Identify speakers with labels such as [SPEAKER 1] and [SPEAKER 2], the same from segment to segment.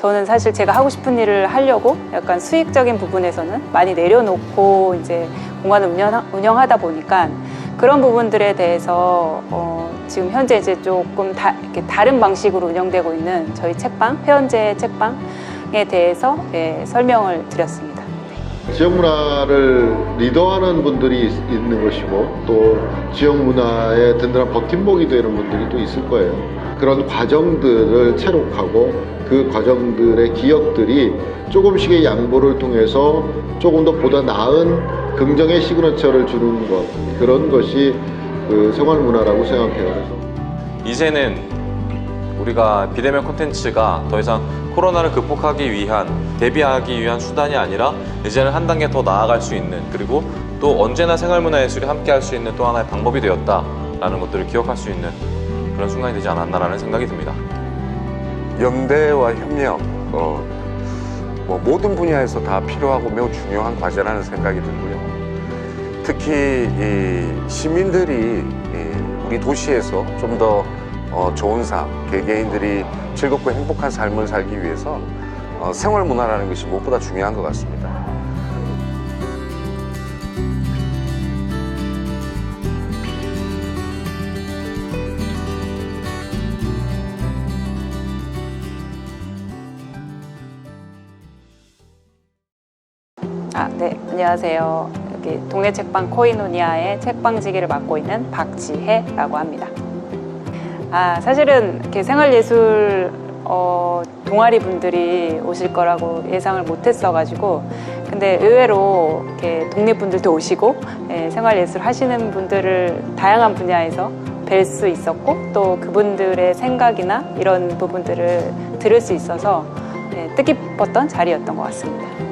[SPEAKER 1] 저는 사실 제가 하고 싶은 일을 하려고 약간 수익적인 부분에서는 많이 내려놓고 이제 공간을 운영, 운영하다 보니까 그런 부분들에 대해서 어, 지금 현재 이제 조금 다, 이렇게 다른 방식으로 운영되고 있는 저희 책방, 회원제 책방에 대해서 예, 설명을 드렸습니다.
[SPEAKER 2] 지역 문화를 리더하는 분들이 있- 있는 것이고 또 지역 문화의 든든한 버팀목이 되는 분들이 또 있을 거예요. 그런 과정들을 체록하고 그 과정들의 기억들이 조금씩의 양보를 통해서 조금 더 보다 나은 긍정의 시그너처를 주는 것 그런 것이 그 생활 문화라고 생각해요.
[SPEAKER 3] 이제는 우리가 비대면 콘텐츠가 더 이상 코로나를 극복하기 위한 대비하기 위한 수단이 아니라 이제는 한 단계 더 나아갈 수 있는 그리고 또 언제나 생활문화예술이 함께 할 수 있는 또 하나의 방법이 되었다라는 것들을 기억할 수 있는 그런 순간이 되지 않았나라는 생각이 듭니다.
[SPEAKER 4] 연대와 협력, 어, 뭐 모든 분야에서 다 필요하고 매우 중요한 과제라는 생각이 들고요. 특히 이 시민들이 이 우리 도시에서 좀더 어, 좋은 삶, 개개인들이 즐겁고 행복한 삶을 살기 위해서 어, 생활 문화라는 것이 무엇보다 중요한 것 같습니다.
[SPEAKER 1] 아, 네. 안녕하세요. 여기 동네 책방 코이노니아의 책방지기를 맡고 있는 박지혜라고 합니다. 아, 사실은 이렇게 생활예술 어, 동아리 분들이 오실 거라고 예상을 못 했어가지고 근데 의외로 이렇게 동네 분들도 오시고 예, 생활예술 하시는 분들을 다양한 분야에서 뵐 수 있었고 또 그분들의 생각이나 이런 부분들을 들을 수 있어서 예, 뜻깊었던 자리였던 것 같습니다.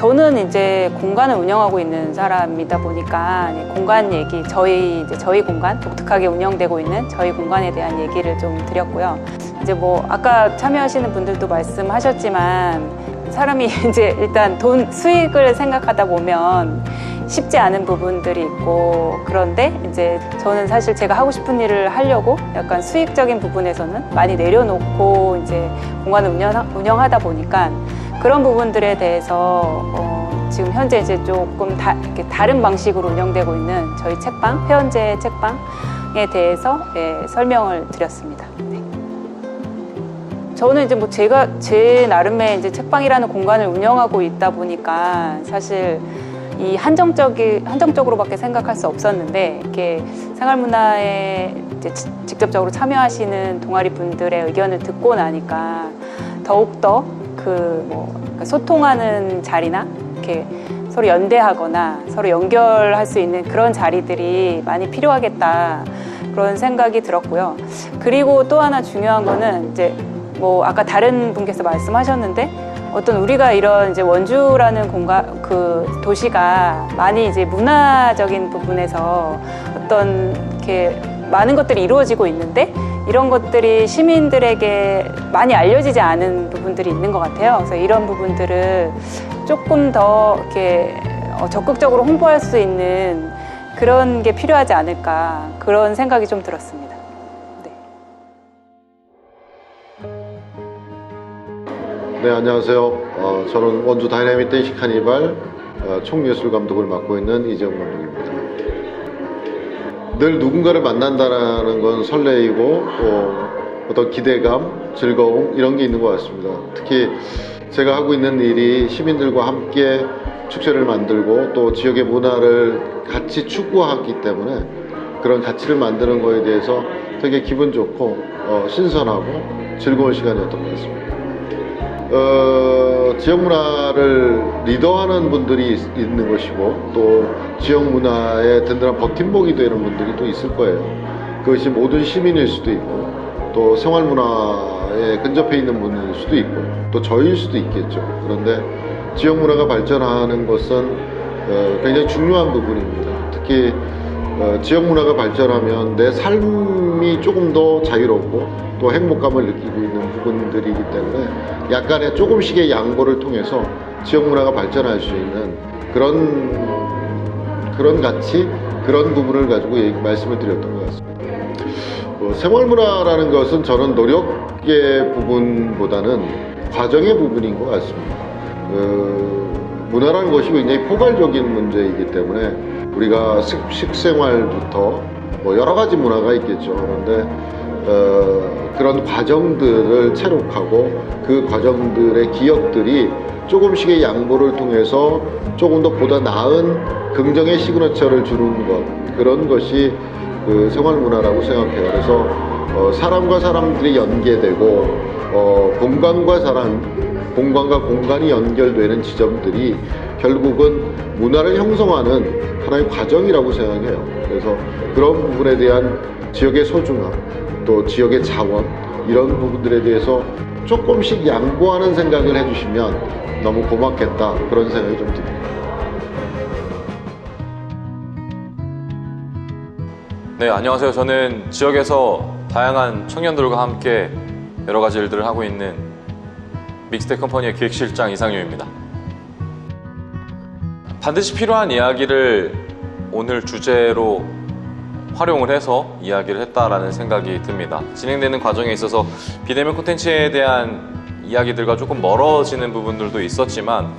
[SPEAKER 1] 저는 이제 공간을 운영하고 있는 사람이다 보니까 이 공간 얘기, 저희 이제 저희 공간 독특하게 운영되고 있는 저희 공간에 대한 얘기를 좀 드렸고요. 이제 뭐 아까 참여하시는 분들도 말씀하셨지만 사람이 이제 일단 돈 수익을 생각하다 보면 쉽지 않은 부분들이 있고 그런데 이제 저는 사실 제가 하고 싶은 일을 하려고 약간 수익적인 부분에서는 많이 내려놓고 이제 공간을 운영, 운영하다 보니까 그런 부분들에 대해서 어, 지금 현재 이제 조금 다, 이렇게 다른 방식으로 운영되고 있는 저희 책방 회원제 책방에 대해서 예, 설명을 드렸습니다. 네. 저는 이제 뭐 제가 제 나름의 이제 책방이라는 공간을 운영하고 있다 보니까 사실 이 한정적이 한정적으로밖에 생각할 수 없었는데 이렇게 생활문화에 이제 지- 직접적으로 참여하시는 동아리 분들의 의견을 듣고 나니까 더욱 더 그 뭐 소통하는 자리나 이렇게 서로 연대하거나 서로 연결할 수 있는 그런 자리들이 많이 필요하겠다 그런 생각이 들었고요. 그리고 또 하나 중요한 거는 이제 뭐 아까 다른 분께서 말씀하셨는데 어떤 우리가 이런 이제 원주라는 공간 그 도시가 많이 이제 문화적인 부분에서 어떤 이렇게 많은 것들이 이루어지고 있는데 이런 것들이 시민들에게 많이 알려지지 않은 부분들이 있는 것 같아요. 그래서 이런 부분들을 조금 더 이렇게 어, 적극적으로 홍보할 수 있는 그런 게 필요하지 않을까 그런 생각이 좀 들었습니다. 네.
[SPEAKER 2] 네 안녕하세요. 어, 저는 원주 다이나믹 댄시 카니발 어, 총예술 감독을 맡고 있는 이재용 감독입니다. 늘 누군가를 만난다는 건 설레이고 또 어떤 기대감, 즐거움 이런 게 있는 것 같습니다. 특히 제가 하고 있는 일이 시민들과 함께 축제를 만들고 또 지역의 문화를 같이 추구하기 때문에 그런 가치를 만드는 거에 대해서 되게 기분 좋고 어, 신선하고 즐거운 시간이었던 것 같습니다. 어, 지역 문화를 리더하는 분들이 있- 있는 것이고 또 지역 문화의 든든한 버팀목이 되는 분들이 또 있을 거예요. 그것이 모든 시민일 수도 있고 또 생활 문화에 근접해 있는 분일 수도 있고 또 저일 수도 있겠죠. 그런데 지역 문화가 발전하는 것은 어, 굉장히 중요한 부분입니다. 특히 어, 지역 문화가 발전하면 내 삶이 조금 더 자유롭고 또 행복감을 느끼고 있는 부분들이기 때문에 약간의 조금씩의 양보를 통해서 지역 문화가 발전할 수 있는 그런 그런 가치 그런 부분을 가지고 얘기- 말씀을 드렸던 것 같습니다. 어, 생활 문화라는 것은 저는 노력 학계 부분보다는 과정의 부분인 것 같습니다. 그 문화라는 것이 굉장히 포괄적인 문제이기 때문에 우리가 식, 식생활부터 뭐 여러 가지 문화가 있겠죠. 그런데 어, 그런 과정들을 체록하고 그 과정들의 기억들이 조금씩의 양보를 통해서 조금 더 보다 나은 긍정의 시그너처를 주는 것 그런 것이 그 생활 문화라고 생각해요. 그래서 어, 사람과 사람들이 연계되고 어, 공간과 사람, 공간과 공간이 연결되는 지점들이 결국은 문화를 형성하는 하나의 과정이라고 생각해요. 그래서 그런 부분에 대한 지역의 소중함, 또 지역의 자원 이런 부분들에 대해서 조금씩 양보하는 생각을 해주시면 너무 고맙겠다 그런 생각이 좀 듭니다.
[SPEAKER 3] 네, 안녕하세요. 저는 지역에서 다양한 청년들과 함께 여러 가지 일들을 하고 있는 믹스테이크 컴퍼니의 기획실장 이상윤입니다. 반드시 필요한 이야기를 오늘 주제로 활용을 해서 이야기를 했다라는 생각이 듭니다. 진행되는 과정에 있어서 비대면 콘텐츠에 대한 이야기들과 조금 멀어지는 부분들도 있었지만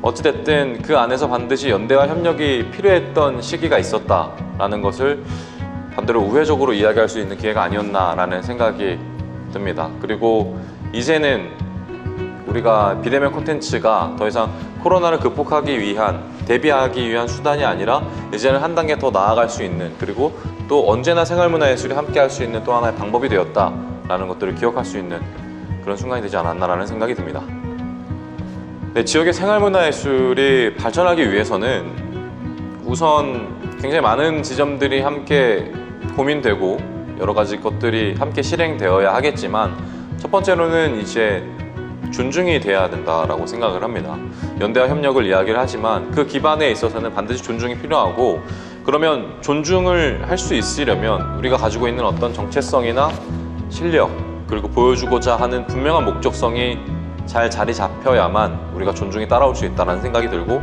[SPEAKER 3] 어찌됐든 그 안에서 반드시 연대와 협력이 필요했던 시기가 있었다라는 것을 반대로 우회적으로 이야기할 수 있는 기회가 아니었나라는 생각이 듭니다. 그리고 이제는 우리가 비대면 콘텐츠가 더 이상 코로나를 극복하기 위한 대비하기 위한 수단이 아니라 이제는 한 단계 더 나아갈 수 있는 그리고 또 언제나 생활문화예술이 함께 할 수 있는 또 하나의 방법이 되었다라는 것들을 기억할 수 있는 그런 순간이 되지 않았나라는 생각이 듭니다. 네, 지역의 생활문화예술이 발전하기 위해서는 우선 굉장히 많은 지점들이 함께 고민되고 여러 가지 것들이 함께 실행되어야 하겠지만 첫 번째로는 이제 존중이 돼야 된다라고 생각을 합니다. 연대와 협력을 이야기를 하지만 그 기반에 있어서는 반드시 존중이 필요하고 그러면 존중을 할 수 있으려면 우리가 가지고 있는 어떤 정체성이나 실력 그리고 보여주고자 하는 분명한 목적성이 잘 자리 잡혀야만 우리가 존중이 따라올 수 있다는 생각이 들고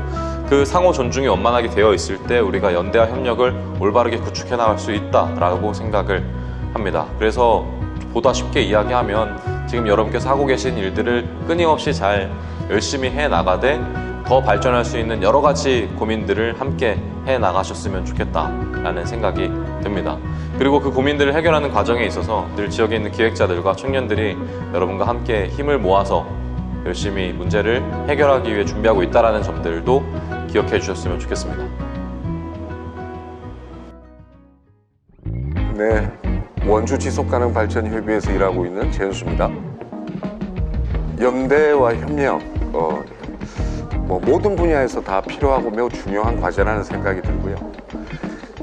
[SPEAKER 3] 그 상호 존중이 원만하게 되어 있을 때 우리가 연대와 협력을 올바르게 구축해 나갈 수 있다라고 생각을 합니다. 그래서 보다 쉽게 이야기하면 지금 여러분께서 하고 계신 일들을 끊임없이 잘 열심히 해 나가되 더 발전할 수 있는 여러 가지 고민들을 함께 해 나가셨으면 좋겠다라는 생각이 듭니다. 그리고 그 고민들을 해결하는 과정에 있어서 늘 지역에 있는 기획자들과 청년들이 여러분과 함께 힘을 모아서 열심히 문제를 해결하기 위해 준비하고 있다라는 점들도 기억해 주셨으면 좋겠습니다.
[SPEAKER 4] 원주 지속가능 발전 협의회에서 일하고 있는 재현수입니다. 연대와 협력, 어, 뭐 모든 분야에서 다 필요하고 매우 중요한 과제라는 생각이 들고요.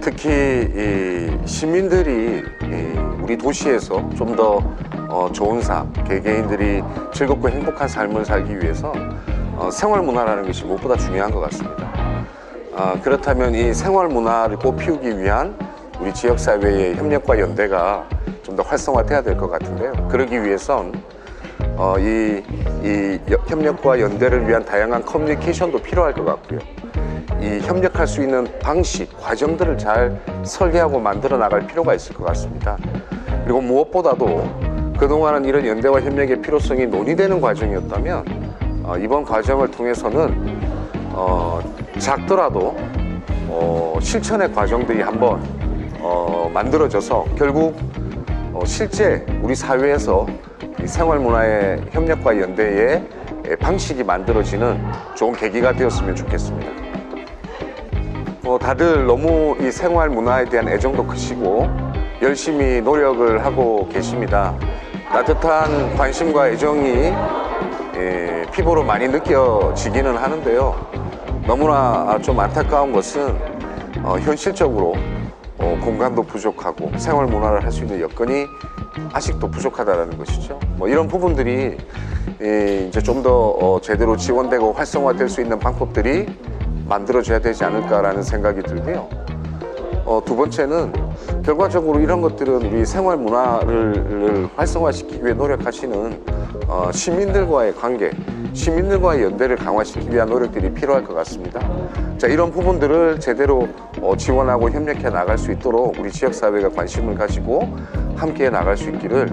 [SPEAKER 4] 특히 이 시민들이 이 우리 도시에서 좀더 어, 좋은 삶, 개개인들이 즐겁고 행복한 삶을 살기 위해서 어, 생활 문화라는 것이 무엇보다 중요한 것 같습니다. 아, 그렇다면 이 생활 문화를 꽃피우기 위한 우리 지역 사회의 협력과 연대가 좀 더 활성화돼야 될 것 같은데요. 그러기 위해선 어, 이, 이 여- 협력과 연대를 위한 다양한 커뮤니케이션도 필요할 것 같고요. 이 협력할 수 있는 방식, 과정들을 잘 설계하고 만들어 나갈 필요가 있을 것 같습니다. 그리고 무엇보다도 그동안은 이런 연대와 협력의 필요성이 논의되는 과정이었다면 어, 이번 과정을 통해서는 어, 작더라도 어, 실천의 과정들이 한번 어, 만들어져서 결국 어, 실제 우리 사회에서 이 생활 문화의 협력과 연대의 에, 방식이 만들어지는 좋은 계기가 되었으면 좋겠습니다. 어, 다들 너무 이 생활 문화에 대한 애정도 크시고 열심히 노력을 하고 계십니다. 따뜻한 관심과 애정이 예, 피부로 많이 느껴지기는 하는데요. 너무나 좀 안타까운 것은 어, 현실적으로 어, 공간도 부족하고 생활 문화를 할 수 있는 여건이 아직도 부족하다는 것이죠. 뭐 이런 부분들이 예, 이제 좀더 어, 제대로 지원되고 활성화될 수 있는 방법들이 만들어져야 되지 않을까라는 생각이 들고요. 어, 두 번째는 결과적으로 이런 것들은 우리 생활 문화를 활성화시키기 위해 노력하시는 어, 시민들과의 관계, 시민들과의 연대를 강화시키기 위한 노력들이 필요할 것 같습니다. 자, 이런 부분들을 제대로 어, 지원하고 협력해 나갈 수 있도록 우리 지역사회가 관심을 가지고 함께 나갈 수 있기를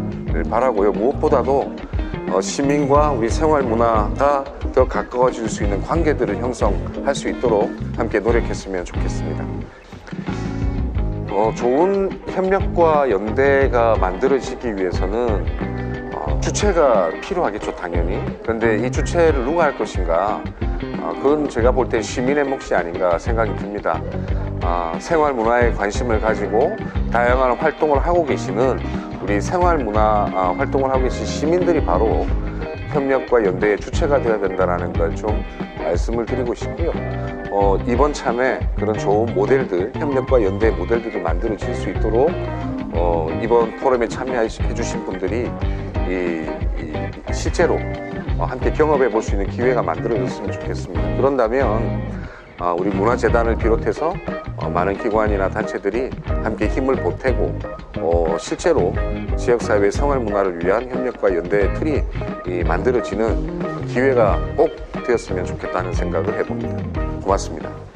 [SPEAKER 4] 바라고요. 무엇보다도 어, 시민과 우리 생활 문화가 더 가까워질 수 있는 관계들을 형성할 수 있도록 함께 노력했으면 좋겠습니다. 어, 좋은 협력과 연대가 만들어지기 위해서는 어, 주체가 필요하겠죠, 당연히. 그런데 이 주체를 누가 할 것인가? 어, 그건 제가 볼 때 시민의 몫이 아닌가 생각이 듭니다. 아, 생활 문화에 관심을 가지고 다양한 활동을 하고 계시는 우리 생활 문화 아, 활동을 하고 계신 시민들이 바로 협력과 연대의 주체가 되어야 된다는 걸좀 말씀을 드리고 싶고요. 어, 이번 참에 그런 좋은 모델들, 협력과 연대의 모델들이 만들어질 수 있도록 어, 이번 포럼에 참여해 주신 분들이 이, 이 실제로 어, 함께 경험해 볼 수 있는 기회가 만들어졌으면 좋겠습니다. 그런다면 어, 우리 문화재단을 비롯해서 어, 많은 기관이나 단체들이 함께 힘을 보태고 어, 실제로 지역사회 생활 문화를 위한 협력과 연대의 틀이 이, 만들어지는 기회가 꼭 되었으면 좋겠다는 생각을 해봅니다. 고맙습니다.